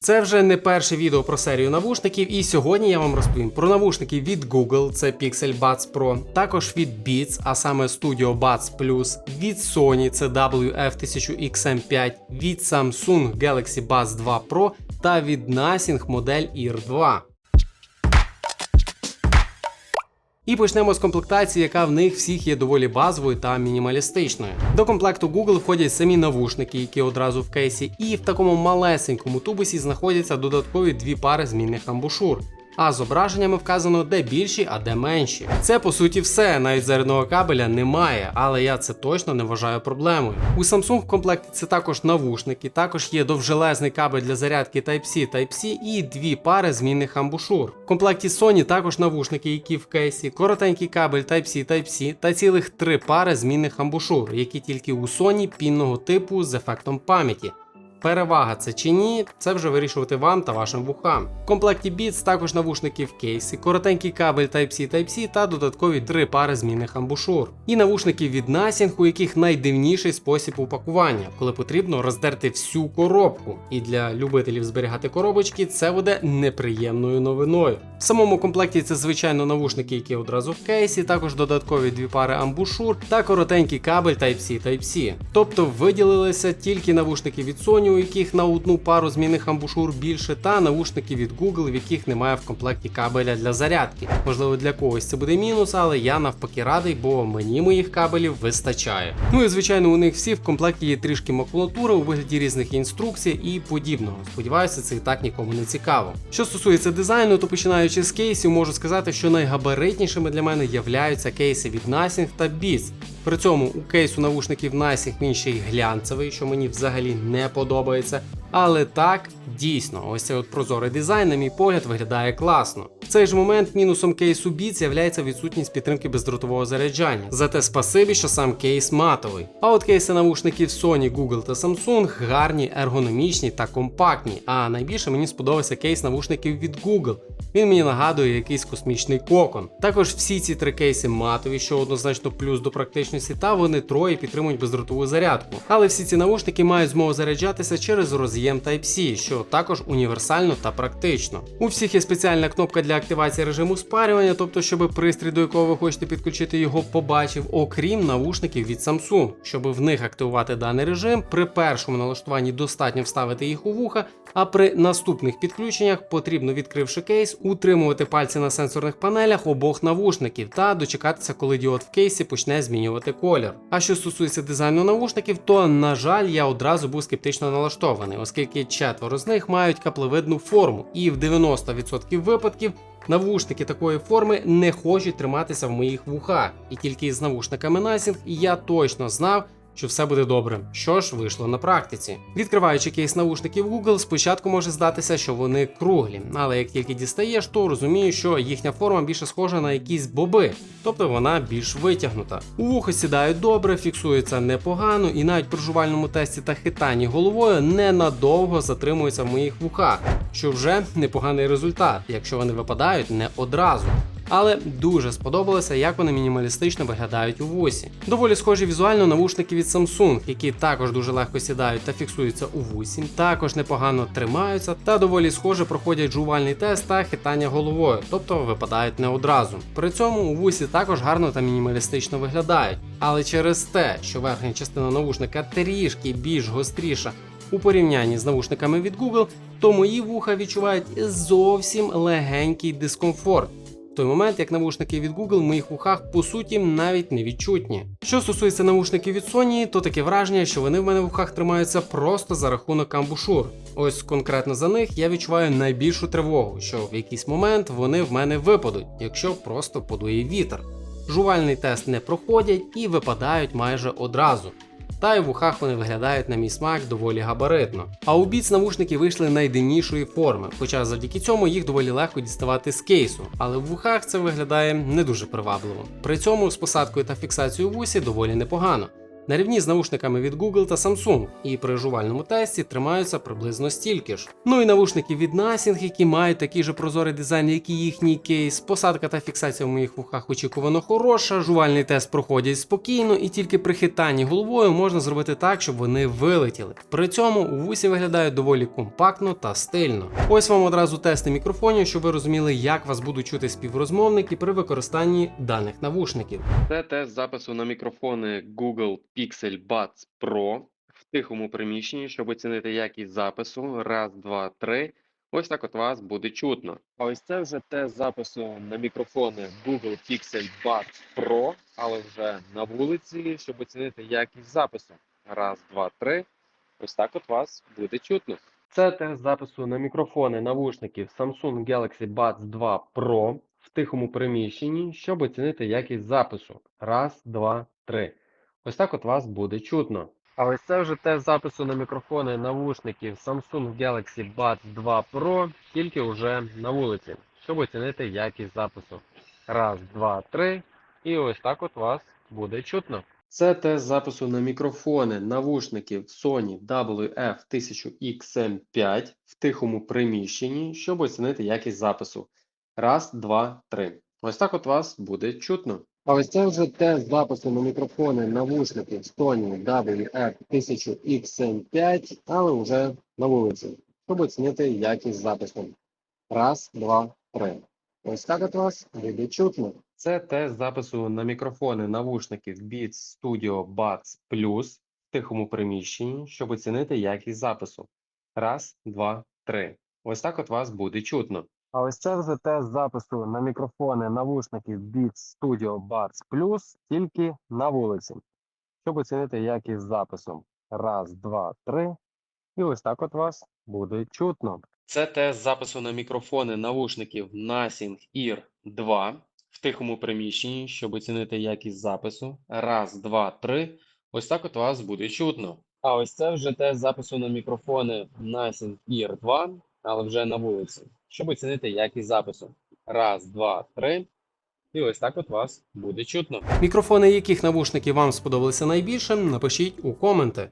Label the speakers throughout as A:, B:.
A: Це вже не перше відео про серію навушників, і сьогодні я вам розповім про навушники від Google, це Pixel Buds Pro, також від Beats, а саме Studio Buds Plus, від Sony, це WF-1000XM5, від Samsung Galaxy Buds 2 Pro та від Nasing модель Ear 2. І почнемо з комплектації, яка в них всіх є доволі базовою та мінімалістичною. До комплекту Google входять самі навушники, які одразу в кейсі, і в такому малесенькому тубусі знаходяться додаткові дві пари змінних амбушур. А зображеннями вказано де більші, а де менші. Це по суті все, навіть зарядного кабеля немає, але я це точно не вважаю проблемою. У Samsung в комплекті це також навушники, також є довжелезний кабель для зарядки Type-C, Type-C і дві пари змінних амбушур. В комплекті Sony також навушники, які в кейсі, коротенький кабель Type-C, Type-C та цілих три пари змінних амбушур, які тільки у Sony пінного типу з ефектом пам'яті. Перевага це чи ні, це вже вирішувати вам та вашим вухам. В комплекті Beats також навушники в кейсі, коротенький кабель Type-C Type-C та додаткові три пари змінних амбушур. І навушники від Nothing, у яких найдивніший спосіб упакування, коли потрібно роздерти всю коробку. І для любителів зберігати коробочки це буде неприємною новиною. В самому комплекті це звичайно навушники, які одразу в кейсі, також додаткові дві пари амбушур та коротенький кабель Type-C Type-C. Тобто виділилися тільки навушники від Sony, у яких на одну пару змінних амбушур більше, та навушники від Google, в яких немає в комплекті кабеля для зарядки. Можливо, для когось це буде мінус, але я навпаки радий, бо мені моїх кабелів вистачає. Ну і звичайно, у них всі в комплекті є трішки макулатури у вигляді різних інструкцій і подібного. Сподіваюся, це і так нікому не цікаво. Що стосується дизайну, то починаючи з кейсів, можу сказати, що найгабаритнішими для мене являються кейси від Nothing та Beats. При цьому у кейсу навушників Nice він ще й глянцевий, що мені взагалі не подобається. Але так, дійсно, ось цей от прозорий дизайн, на мій погляд, виглядає класно. В цей ж момент мінусом кейсу Beats являється відсутність підтримки бездротового заряджання. Зате спасибі, що сам кейс матовий. А от кейси навушників Sony, Google та Samsung гарні, ергономічні та компактні. А найбільше мені сподобався кейс навушників від Google. Він мені нагадує якийсь космічний кокон. Також всі ці три кейси матові, що однозначно плюс до практичності, та вони троє підтримують бездротову зарядку. Але всі ці навушники мають змогу заряджатися через роз'єм Type-C, що також універсально та практично. У всіх є спеціальна кнопка для активації режиму спарювання, тобто, щоб пристрій, до якого ви хочете підключити його, побачив, окрім навушників від Samsung. Щоб в них активувати даний режим, при першому налаштуванні достатньо вставити їх у вуха, а при наступних підключеннях потрібно, відкривши кейс, утримувати пальці на сенсорних панелях обох навушників та дочекатися, коли діод в кейсі почне змінювати колір. А що стосується дизайну навушників, то на жаль, я одразу був скептично налаштований, оскільки четверо з них мають каплевидну форму, і в 90% випадків. Навушники такої форми не хочуть триматися в моїх вухах, і тільки з навушниками Насінг я точно знав, що все буде добре. Що ж вийшло на практиці. Відкриваючи кейс навушників Google, спочатку може здатися, що вони круглі, але як тільки дістаєш, то розумієш, що їхня форма більше схожа на якісь боби, тобто вона більш витягнута. У вухо сідають добре, фіксуються непогано, і навіть при жувальному тесті та хитанні головою ненадовго затримуються в моїх вухах, що вже непоганий результат, якщо вони випадають не одразу. Але дуже сподобалося, як вони мінімалістично виглядають у вусі. Доволі схожі візуально навушники від Samsung, які також дуже легко сідають та фіксуються у вусі, також непогано тримаються та доволі схоже проходять жувальний тест та хитання головою, тобто випадають не одразу. При цьому у вусі також гарно та мінімалістично виглядають. Але через те, що верхня частина навушника трішки більш гостріша. У порівнянні з навушниками від Google, то мої вуха відчувають зовсім легенький дискомфорт. Той момент, як навушники від Google в моїх вухах по суті навіть не відчутні. Що стосується навушників від Sony, то таке враження, що вони в мене в вухах тримаються просто за рахунок амбушур. Ось конкретно за них я відчуваю найбільшу тривогу, що в якийсь момент вони в мене випадуть, якщо просто подує вітер. Жувальний тест не проходять і випадають майже одразу. Та й в ухах вони виглядають на мій смак доволі габаритно. А у Beats навушники вийшли найдинішої форми, хоча завдяки цьому їх доволі легко діставати з кейсу, але в вухах це виглядає не дуже привабливо. При цьому з посадкою та фіксацією вусі доволі непогано. На рівні з наушниками від Google та Samsung, і при жувальному тесті тримаються приблизно стільки ж. Ну і навушники від Nothing, які мають такий же прозорий дизайн, як і їхній кейс. Посадка та фіксація в моїх вухах очікувано хороша. Жувальний тест проходять спокійно, і тільки при хитанні головою можна зробити так, щоб вони вилетіли. При цьому у вусі виглядають доволі компактно та стильно. Ось вам одразу тести мікрофонів, щоб ви розуміли, як вас будуть чути співрозмовники при використанні даних навушників.
B: Це тест запису на мікрофони Google Pixel Buds Pro в тихому приміщенні, щоб оцінити якість запису. Раз, два, три. Ось так от вас буде чутно. А ось це вже тест запису на мікрофони Google Pixel Buds Pro, але вже на вулиці, щоб оцінити якість запису. Раз, два, три. Ось так от вас буде чутно.
A: Це тест запису на мікрофони навушників Samsung Galaxy Buds 2 Pro в тихому приміщенні, щоб оцінити якість запису. Раз, два, три. Ось так от вас буде чутно. А ось це вже тест запису на мікрофони навушників Samsung Galaxy Buds 2 Pro, тільки вже на вулиці, щоб оцінити якість запису. Раз, два, три. І ось так от вас буде чутно. Це тест запису на мікрофони навушників Sony WF-1000XM5 в тихому приміщенні, щоб оцінити якість запису. Раз, два, три. Ось так от вас буде чутно. А ось це вже тест запису на мікрофони навушників Sony WF-1000XM5, але вже на вулиці, щоб оцінити якість запису. Раз, два, три. Ось так от вас буде чутно. Це тест запису на мікрофони навушників Beats Studio Buds Plus в тихому приміщенні, щоб оцінити якість запису. Раз, два, три. Ось так от вас буде чутно. А ось це вже тест запису на мікрофони навушників Beats Studio Buds Plus тільки на вулиці, щоб оцінити якість запису. Раз, два, три. І ось так от вас буде чутно. Це тест запису на мікрофони навушників Nothing Ear 2 в тихому приміщенні, щоб оцінити якість запису. Раз, два, три. Ось так от вас буде чутно. А ось це вже тест запису на мікрофони Nothing Ear 2, але вже на вулиці, щоб оцінити якість запису. Раз, два, три. І ось так от вас буде чутно. Мікрофони яких навушників вам сподобалися найбільше, напишіть у коменти.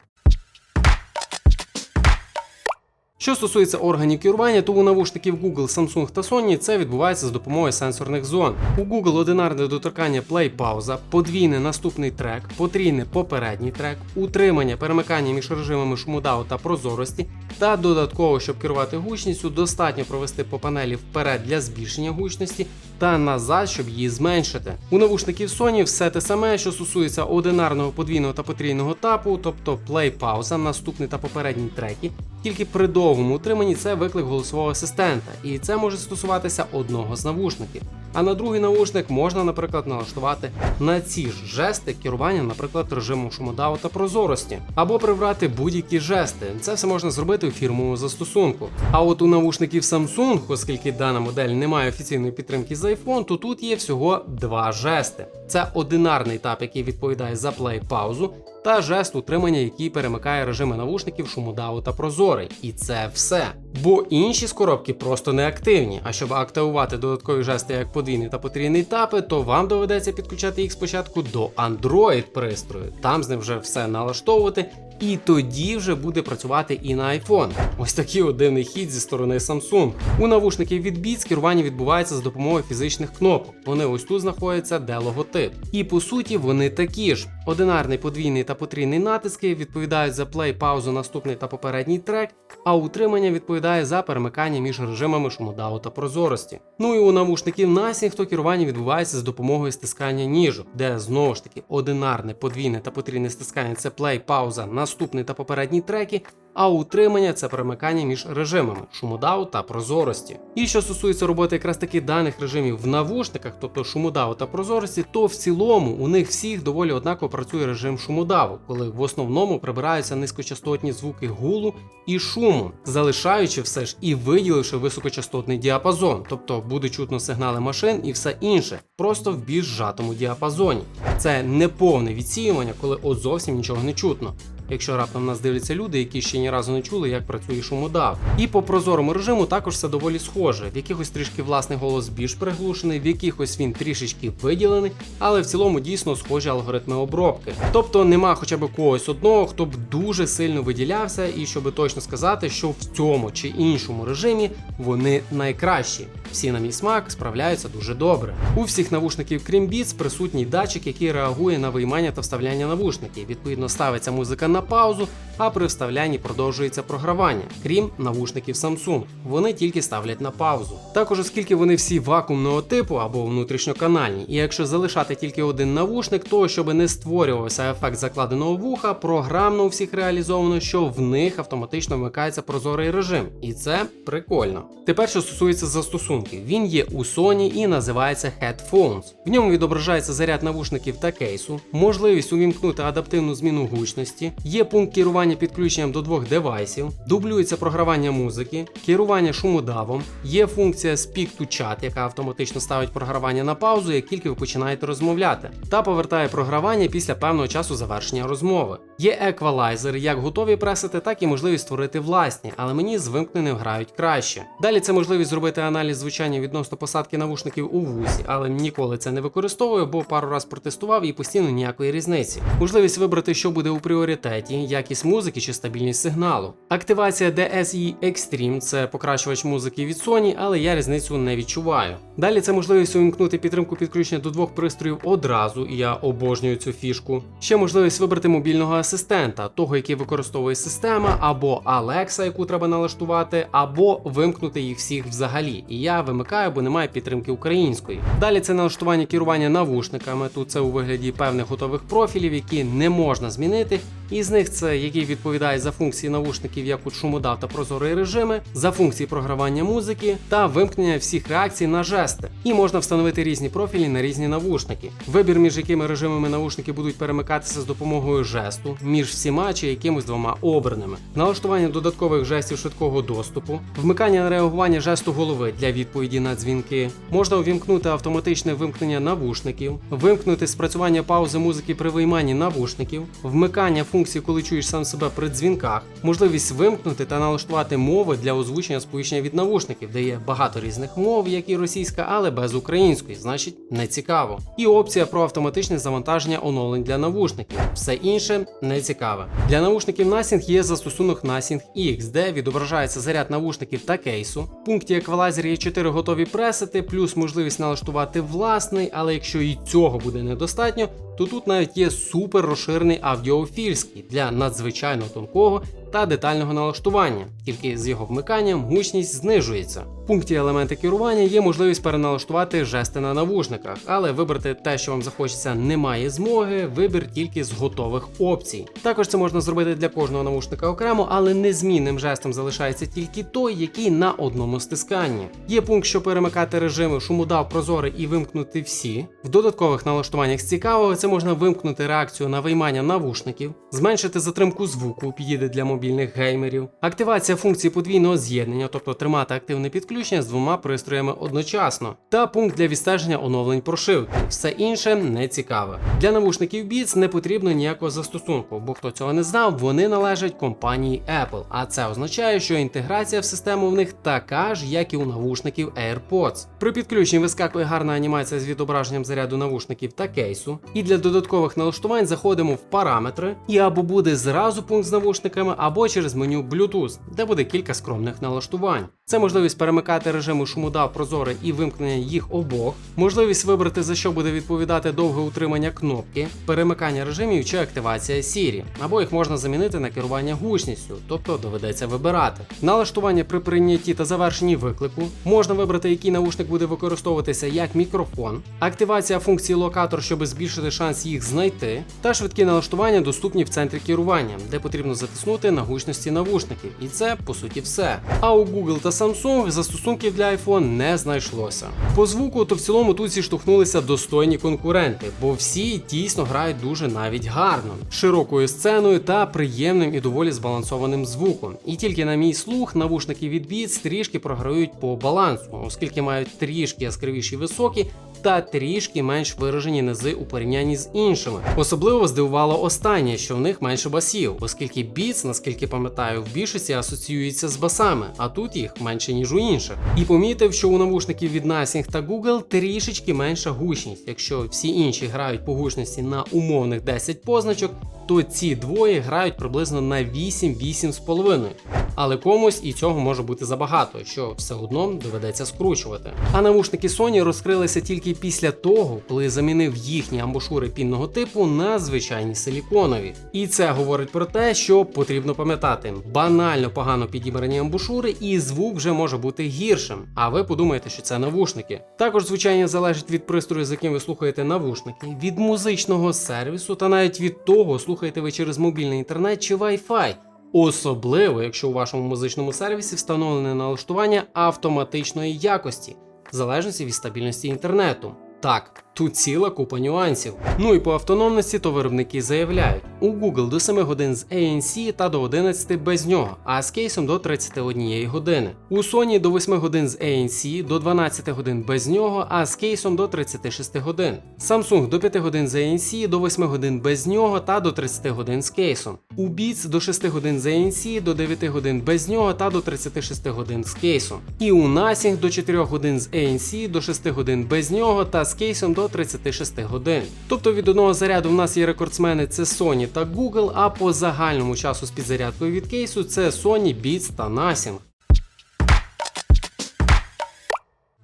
A: Що стосується органів керування, то у навушників Google, Samsung та Sony це відбувається з допомогою сенсорних зон. У Google одинарне доторкання плей-пауза, подвійний наступний трек, потрійний попередній трек, утримання перемикання між режимами шумодау та прозорості, та додатково, щоб керувати гучністю, достатньо провести по панелі вперед для збільшення гучності та назад, щоб її зменшити. У навушників Sony все те саме, що стосується одинарного подвійного та потрійного тапу, тобто play пауза, наступний та попередній треки. Тільки при довгому утриманні це виклик голосового асистента, і це може стосуватися одного з навушників. А на другий навушник можна, наприклад, налаштувати на ці ж жести керування, наприклад, режимом шумодаву та прозорості, або прибрати будь-які жести. Це все можна зробити у фірмовому застосунку. А от у навушників Samsung, оскільки дана модель не має офіційної підтримки iPhone, то тут є всього два жести: це одинарний тап, який відповідає за плей паузу, та жест утримання, який перемикає режими навушників шумодаву та прозорий. І це все. Бо інші з коробки просто не активні. А щоб активувати додаткові жести як подвійний та потрійний тапи, то вам доведеться підключати їх спочатку до Android пристрою. Там з ним вже все налаштовувати. І тоді вже буде працювати і на iPhone. Ось такий от дивний хід зі сторони Samsung. У навушників від Beats керування відбувається за допомогою фізичних кнопок. Вони ось тут знаходяться, де логотип. І по суті вони такі ж. Одинарний подвійний та потрійний натиски відповідають за плей, паузу, наступний та попередній трек, а утримання відповідає за перемикання між режимами шумодау та прозорості. Ну і у навушників Nothing то керування відбувається з допомогою стискання ніжок, де знову ж таки одинарне, подвійне та потрійне стискання це плей, пауза, наступний та попередні треки. А утримання це перемикання між режимами шумодаву та прозорості. І що стосується роботи якраз таки даних режимів в навушниках, тобто шумодаву та прозорості, то в цілому у них всіх доволі однаково працює режим шумодаву, коли в основному прибираються низькочастотні звуки гулу і шуму, залишаючи все ж і виділивши високочастотний діапазон, тобто буде чутно сигнали машин і все інше, просто в більш зжатому діапазоні. Це не повне відсіювання, коли от зовсім нічого не чутно. Якщо раптом нас дивляться люди, які ще ні разу не чули, як працює шумодав. І по прозорому режиму також все доволі схоже. В якихось трішки власний голос більш приглушений, в якихось він трішечки виділений, але в цілому дійсно схожі алгоритми обробки. Тобто нема хоча б когось одного, хто б дуже сильно виділявся, і щоб точно сказати, що в цьому чи іншому режимі вони найкращі. Всі на мій смак справляються дуже добре. У всіх навушників, крім Beats, присутній датчик, який реагує на виймання та вставляння навушників. Відповідно, ставиться музика на паузу, а при вставлянні продовжується програвання, крім навушників Samsung. Вони тільки ставлять на паузу. Також, оскільки вони всі вакуумного типу або внутрішньоканальні, і якщо залишати тільки один навушник, то щоб не створювався ефект закладеного вуха, програмно у всіх реалізовано, що в них автоматично вмикається прозорий режим, і це прикольно. Тепер, що стосується застосунків, він є у Sony і називається Headphones. В ньому відображається заряд навушників та кейсу, можливість увімкнути адаптивну зміну гучності, є пункт керування підключенням до двох девайсів, дублюється програвання музики, керування шумодавом, є функція Speak to Chat, яка автоматично ставить програвання на паузу, як тільки ви починаєте розмовляти, та повертає програвання після певного часу завершення розмови. Є еквалайзер, як готові пресети, так і можливість створити власні, але мені з вимкненим грають краще. Далі це можливість зробити аналіз звучання відносно посадки навушників у вусі, але ніколи це не використовую, бо пару раз протестував і постійно ніякої різниці. Можливість вибрати, що буде у пріоритеті, якість музики чи стабільність сигналу. Активація DSE Extreme це покращувач музики від Sony, але я різницю не відчуваю. Далі це можливість увімкнути підтримку підключення до двох пристроїв одразу, і я обожнюю цю фішку. Ще можливість вибрати мобільного асистента, того, який використовує система, або Alexa, яку треба налаштувати, або вимкнути їх всіх взагалі. І я вимикаю, бо немає підтримки української. Далі це налаштування керування навушниками. Тут це у вигляді певних готових профілів, які не можна змінити. І з них це який відповідає за функції навушників, як от шумодав та прозорий режими, за функції програвання музики та вимкнення всіх реакцій на жести. І можна встановити різні профілі на різні навушники. Вибір, між якими режимами навушники будуть перемикатися з допомогою жесту, між всіма чи якимось двома обраними, налаштування додаткових жестів швидкого доступу, вмикання на реагування жесту голови для відповіді на дзвінки, можна увімкнути автоматичне вимкнення навушників, вимкнути спрацювання паузи музики при вийманні навушників, вмикання функції, коли чуєш сам себе при дзвінках, можливість вимкнути та налаштувати мови для озвучення сповіщення від навушників, де є багато різних мов, як і російська, але без української, значить не цікаво. І опція про автоматичне завантаження оновлень для навушників. Все інше не цікаве. Для навушників Nothing є застосунок Nothing X, де відображається заряд навушників та кейсу. В пункті еквалайзер є 4 готові пресети, плюс можливість налаштувати власний, але якщо і цього буде недостатньо, то тут навіть є супер розширений аудіофільський для надзвичайно тонкого та детального налаштування, тільки з його вмиканням гучність знижується. В пункті елементи керування є можливість переналаштувати жести на навушниках, але вибрати те, що вам захочеться, немає змоги, вибір тільки з готових опцій. Також це можна зробити для кожного навушника окремо, але незмінним жестом залишається тільки той, який на одному стисканні. Є пункт, що перемикати режими шумодав прозорий і вимкнути всі. В додаткових налаштуваннях з цікавого це можна вимкнути реакцію на виймання навушників, зменшити затримку звуку, підійде для мобільних геймерів, активація функції подвійного з'єднання, тобто тримати активне підключення з двома пристроями одночасно, та пункт для відстеження оновлень прошивки. Все інше не цікаве. Для навушників Beats не потрібно ніякого застосунку, бо хто цього не знав, вони належать компанії Apple. А це означає, що інтеграція в систему в них така ж, як і у навушників AirPods. При підключенні вискакує гарна анімація з відображенням заряду навушників та кейсу. І для додаткових налаштувань заходимо в параметри, і або буде зразу пункт з навушниками, або через меню Bluetooth, де буде кілька скромних налаштувань. Це можливість перемикати режими шумодав прозорий і вимкнення їх обох, можливість вибрати за що буде відповідати довге утримання кнопки, перемикання режимів чи активація Siri, або їх можна замінити на керування гучністю, тобто доведеться вибирати. Налаштування при прийнятті та завершенні виклику можна вибрати, який наушник буде використовуватися як мікрофон, активація функції локатор, щоб збільшити шанс їх знайти, та швидкі налаштування доступні в центрі керування, де потрібно затиснути на гучності навушників, і це по суті все. А у Google та Samsung застосунків для iPhone не знайшлося. По звуку, то в цілому тут зіштовхнулися достойні конкуренти, бо всі дійсно грають дуже навіть гарно, широкою сценою та приємним і доволі збалансованим звуком. І тільки на мій слух навушники від Beats трішки програють по балансу, оскільки мають трішки яскравіші високі та трішки менш виражені низи у порівнянні з іншими. Особливо здивувало останнє, що в них менше басів, оскільки Beats, наскільки пам'ятаю, в більшості асоціюється з басами, а тут їх менше ніж у інших. І помітив, що у навушників від Nothing та Google трішечки менша гучність. Якщо всі інші грають по гучності на умовних 10 позначок, то ці двоє грають приблизно на 8-8,5. Але комусь і цього може бути забагато, що все одно доведеться скручувати. А навушники Sony розкрилися тільки після того, коли замінив їхні амбушури пінного типу на звичайні силіконові. І це говорить про те, що потрібно пам'ятати: банально погано підібрані амбушури, і звук вже може бути гіршим. А ви подумаєте, що це навушники. Також звучання залежить від пристрою, з яким ви слухаєте навушники, від музичного сервісу та навіть від того, слухаєте ви через мобільний інтернет чи Wi-Fi. Особливо, якщо у вашому музичному сервісі встановлене налаштування автоматичної якості, в залежності від стабільності інтернету. Так, тут ціла купа нюансів. Ну і по автономності, то виробники заявляють: у Google до 7 годин з ANC та до 11 без нього, а з кейсом до 31 години. У Sony до 8 годин з ANC, до 12 годин без нього, а з кейсом до 36 годин. Samsung до 5 годин з ANC, до 8 годин без нього та до 30 годин з кейсом. У Beats до 6 годин з ANC, до 9 годин без нього та до 36 годин з кейсом. І у Nothing до 4 годин з ANC, до 6 годин без нього та з кейсом до 36 годин. Тобто від одного заряду в нас є рекордсмени це Sony та Google, а по загальному часу з підзарядкою від кейсу це Sony, Beats та Nothing.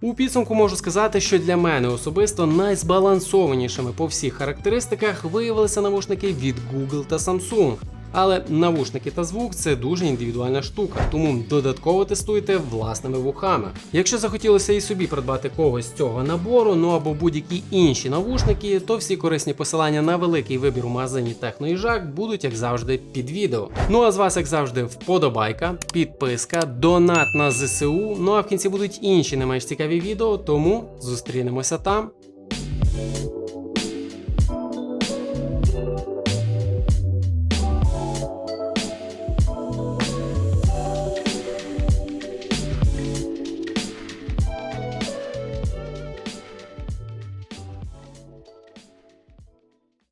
A: У підсумку можу сказати, що для мене особисто найзбалансованішими по всіх характеристиках виявилися навушники від Google та Samsung. Але навушники та звук це дуже індивідуальна штука, тому додатково тестуйте власними вухами. Якщо захотілося і собі придбати когось з цього набору, ну або будь-які інші навушники, то всі корисні посилання на великий вибір у магазині Техно і Жак будуть, як завжди, під відео. Ну а з вас, як завжди, вподобайка, підписка, донат на ЗСУ. Ну а в кінці будуть інші не менш цікаві відео, тому зустрінемося там.